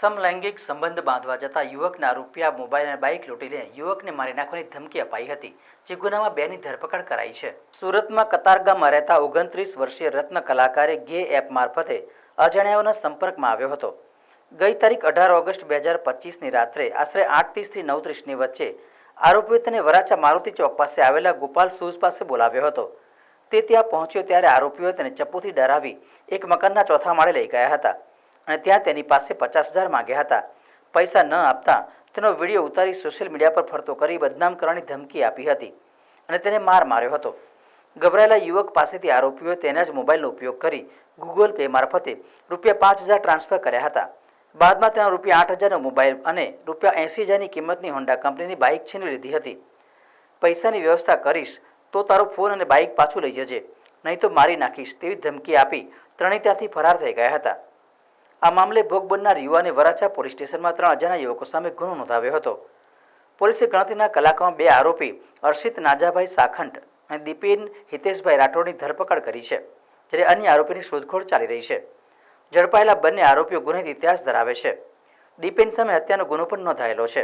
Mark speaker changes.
Speaker 1: સમલૈંગિક સંબંધ બાંધવા જતા યુવકના રૂપિયા, મોબાઈલ અને બાઇક લૂંટીને યુવકને મારી નાખવાની ધમકી અપાઈ હતી, જે ગુનામાં બેની ધરપકડ કરાઈ છે. સુરતમાં કતારગામમાં રહેતા ઓગણત્રીસ વર્ષીય રત્ન કલાકારે ગે એપ મારફતે અજાણ્યાઓના સંપર્કમાં આવ્યો હતો. ગઈ તારીખ અઢાર ઓગસ્ટ બે હજાર પચીસની રાત્રે આશરે આઠ ત્રીસથી નવ વચ્ચે આરોપીઓ તેને વરાછા મારુતિ ચોક પાસે આવેલા ગોપાલ શૂઝ પાસે બોલાવ્યો હતો. તે ત્યાં પહોંચ્યો ત્યારે આરોપીઓએ તેને ચપ્પુથી ડરાવી એક મકાનના ચોથા માળે લઈ ગયા હતા. અને ત્યાં તેની પાસે પચાસ હજાર માંગ્યા હતા. પૈસા ન આપતા તેનો વીડિયો ઉતારી સોશિયલ મીડિયા પર ફરતો કરી બદનામ કરવાની ધમકી આપી હતી અને તેને માર માર્યો હતો. ગભરાયેલા યુવક પાસેથી આરોપીઓએ તેના જ મોબાઈલનો ઉપયોગ કરી ગૂગલ પે મારફતે રૂપિયા પાંચ હજાર ટ્રાન્સફર કર્યા હતા. બાદમાં તેનો રૂપિયા આઠ હજારનો મોબાઈલ અને રૂપિયા એંસી હજારની કિંમતની હોન્ડા કંપનીની બાઇક છીનવી લીધી હતી. પૈસાની વ્યવસ્થા કરીશ તો તારો ફોન અને બાઇક પાછું લઈ જજે, નહીં તો મારી નાખીશ તેવી ધમકી આપી ત્રણેય ત્યાંથી ફરાર થઈ ગયા હતા. આ મામલે ભોગ બનનાર યુવાને વરાછા પોલીસ સ્ટેશનમાં ત્રણ અજાણ્યા યુવકો સામે ગુનો નોંધાવ્યો હતો. પોલીસે ગણતરીના કલાકોમાં બે આરોપી અર્ષિત નાજાભાઈ સાખંટ અને દીપીન હિતેશભાઈ રાઠોડની ધરપકડ કરી છે, જ્યારે અન્ય આરોપીની શોધખોળ ચાલી રહી છે. ઝડપાયેલા બંને આરોપીઓ ગુનેહિત ઇતિહાસ ધરાવે છે. દીપેન સામે હત્યાનો ગુનો પણ નોંધાયેલો છે.